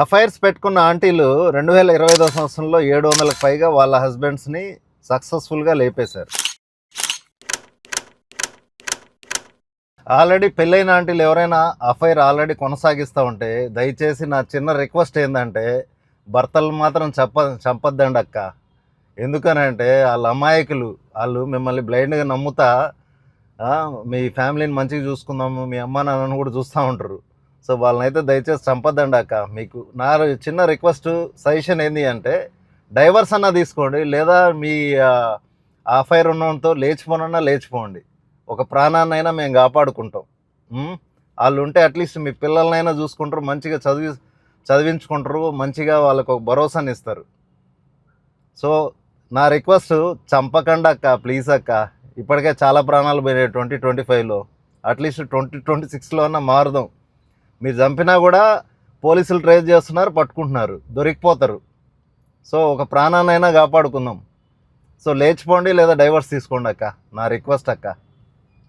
Affairs పెట్టుకున్న ఆంటీలు రెండు వేల ఇరవై ఐదో సంవత్సరంలో ఏడు వందలకు పైగా వాళ్ళ హస్బెండ్స్ని సక్సెస్ఫుల్గా లేపేశారు. ఆల్రెడీ పెళ్ళైన ఆంటీలు ఎవరైనా అఫైర్ ఆల్రెడీ కొనసాగిస్తూ ఉంటే దయచేసి నా చిన్న రిక్వెస్ట్ ఏంటంటే భర్తలు మాత్రం చెప్ప చంపద్దండి అక్క. ఎందుకనంటే వాళ్ళ అమాయకులు వాళ్ళు మిమ్మల్ని బ్లైండ్గా నమ్ముతా మీ ఫ్యామిలీని మంచిగా చూసుకుందాము మీ అమ్మ నాన్నను కూడా చూస్తూ ఉంటారు. సో వాళ్ళనైతే దయచేసి చంపద్దండి అక్క. మీకు నా చిన్న రిక్వెస్ట్ సజెషన్ ఏంటి అంటే డైవర్స్ అన్నా తీసుకోండి లేదా మీ ఆఫైర్ ఉన్నంతో లేచిపోనన్నా లేచిపోండి. ఒక ప్రాణాన్నైనా మేము కాపాడుకుంటాం. వాళ్ళు ఉంటే అట్లీస్ట్ మీ పిల్లలనైనా చూసుకుంటారు మంచిగా చదివి చదివించుకుంటారు మంచిగా వాళ్ళకు ఒక భరోసాని ఇస్తారు సో నా రిక్వెస్ట్ చంపకండి అక్క ప్లీజ్ అక్క. ఇప్పటికే చాలా ప్రాణాలు పోయినాయి ట్వంటీ ట్వంటీ ఫైవ్లో. అట్లీస్ట్ ట్వంటీ ట్వంటీ సిక్స్లో అన్న మారుదాం. మీరు చంపినా కూడా పోలీసులు ట్రేస్ చేస్తున్నారు పట్టుకుంటున్నారు దొరికిపోతారు. సో ఒక ప్రాణాన్నైనా కాపాడుకుందాం. సో లేచిపోండి లేదా డైవర్స్ తీసుకోండి అక్క. నా రిక్వెస్ట్ అక్క.